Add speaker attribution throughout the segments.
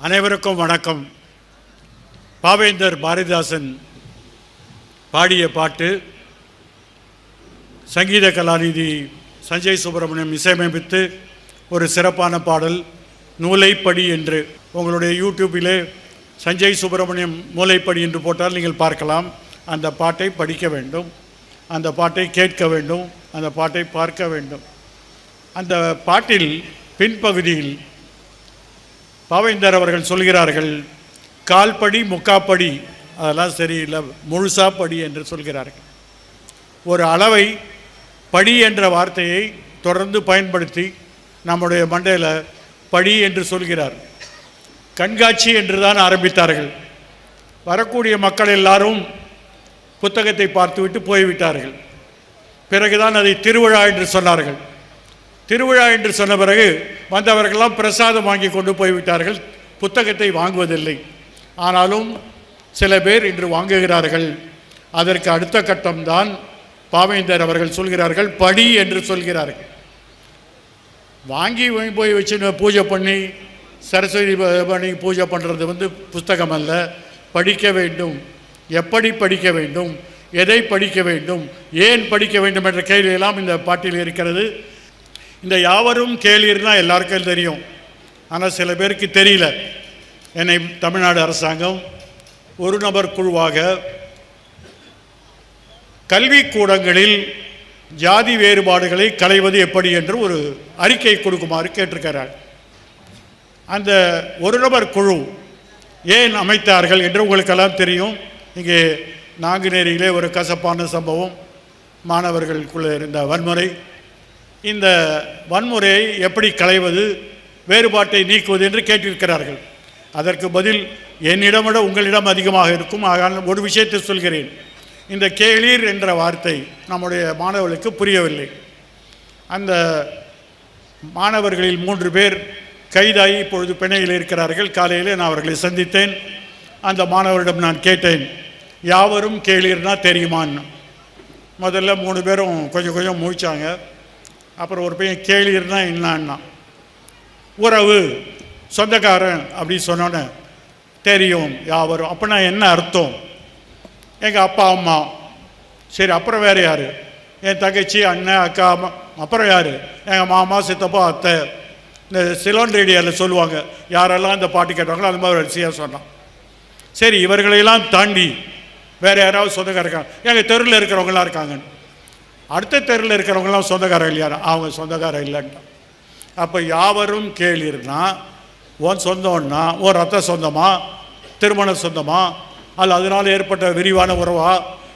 Speaker 1: அனைவருக்கும் வணக்கம். பாவேந்தர் பாரதிதாசன் பாடிய பாட்டு சங்கீத கலாநிதி சஞ்சய் சுப்பிரமணியம் இசையமைப்பித்து ஒரு சிறப்பான பாடல் நூலைப்படி என்று. உங்களுடைய யூடியூப்பிலே சஞ்சய் சுப்பிரமணியம் மூலைப்படி என்று போட்டால் நீங்கள் பார்க்கலாம். அந்த பாட்டை படிக்க வேண்டும். அந்த பாட்டை கேட்க வேண்டும். அந்த பாட்டை பார்க்க வேண்டும். அந்த பாட்டில் பின்பகுதியில் பாவேந்தர் அவர்கள் சொல்கிறார்கள் கால்படி முக்காப்படி அதெல்லாம் சரியில்லை முழுசா படி என்று சொல்கிறார்கள். ஒரு அளவை படி என்ற வார்த்தையை தொடர்ந்து பயன்படுத்தி நம்முடைய மண்டையில் படி என்று சொல்கிறார். கண்காட்சி என்று தான் ஆரம்பித்தார்கள். வரக்கூடிய மக்கள் எல்லாரும் புத்தகத்தை பார்த்துவிட்டு போய்விட்டார்கள். பிறகுதான் அதை திருவிழா என்று சொன்னார்கள். திருவிழா என்று சொன்ன பிறகு வந்தவர்களெல்லாம் பிரசாதம் வாங்கி கொண்டு போய்விட்டார்கள். புத்தகத்தை வாங்குவதில்லை. ஆனாலும் சில பேர் இன்று வாங்குகிறார்கள். அதற்கு அடுத்த கட்டம்தான் பாவேந்தர் அவர்கள் சொல்கிறார்கள் படி என்று சொல்கிறார்கள். வாங்கி போய் வச்சு பூஜை பண்ணி சரஸ்வதி பண்ணி பூஜை பண்ணுறது வந்து புஸ்தகம் அல்ல. படிக்க வேண்டும். எப்படி படிக்க வேண்டும்? எதை படிக்க வேண்டும்? ஏன் படிக்க வேண்டும் என்ற கேள்வியெல்லாம் இந்த பாட்டில் இருக்கிறது. இந்த யாவரும் கேளீர்னா எல்லாருக்கும் தெரியும். ஆனால் சில பேருக்கு தெரியல. என்னை தமிழ்நாடு அரசாங்கம் ஒரு நபர் குழுவாக கல்விக்கூடங்களில் ஜாதி வேறுபாடுகளை களைவது எப்படி என்று ஒரு அறிக்கை கொடுக்குமாறு கேட்டிருக்கிறார். அந்த ஒரு நபர் குழு ஏன் அமைத்தார்கள் என்று உங்களுக்கெல்லாம் தெரியும். இங்கே நாங்குநேரியிலே ஒரு கசப்பான சம்பவம். மாணவர்களுக்குள்ளே இருந்த வன்முறை. இந்த வன்முறையை எப்படி களைவது வேறுபாட்டை நீக்குவது என்று கேட்டிருக்கிறார்கள். அதற்கு பதில் என்னிடம் விட உங்களிடம் அதிகமாக இருக்கும் ஆனால் ஒரு விஷயத்தை சொல்கிறேன். இந்த கேளீர் என்ற வார்த்தை நம்முடைய மாணவர்களுக்கு புரியவில்லை. அந்த மாணவர்களில் மூன்று பேர் கைதாகி இப்பொழுது பிணையில் இருக்கிறார்கள். காலையில் நான் அவர்களை சந்தித்தேன். அந்த மாணவரிடம் நான் கேட்டேன் யாவரும் கேளீர்னா தெரியுமான்னு? முதல்ல மூணு பேரும் கொஞ்சம் கொஞ்சம் முழிச்சாங்க. அப்புறம் ஒரு பையன் கேளியர்னா என்னான்னா உறவு சொந்தக்காரன் அப்படி சொன்னோன்னே தெரியும் யாவரும். அப்படின்னா என்ன அர்த்தம்? எங்கள் அப்பா அம்மா. சரி அப்புறம் வேறு யார்? என் தங்கச்சி அண்ணன் அக்கா அம்மா. அப்புறம் யார்? எங்கள் மாமா சித்தப்பா அத்தை. இந்த சிலோன் ரேடியோவில் சொல்லுவாங்க யாரெல்லாம் இந்த பாட்டு கேட்டாங்களோ அந்த மாதிரி வரிசையாக சொன்னான். சரி இவர்களையெல்லாம் தாண்டி வேறு யாராவது சொந்தக்காரர் எங்கள் தெருவில் இருக்கிறவங்களாம் இருக்காங்கன்னு. அடுத்த தெருவில் இருக்கிறவங்களாம் சொந்தக்காரர் இல்லையா? அவங்க சொந்தக்காரர் இல்லைன்ட்டான் அப்போ யாவரும் கேளிர்னா உன் சொந்தம்னா உன் ரத்த சொந்தமா? திருமண சொந்தமா? அல்ல அதனால் ஏற்பட்ட விரிவான உறவா?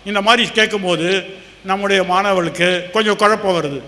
Speaker 1: இந்த மாதிரி கேட்கும்போது நம்முடைய மாணவர்களுக்கு கொஞ்சம் குழப்பம் வருது.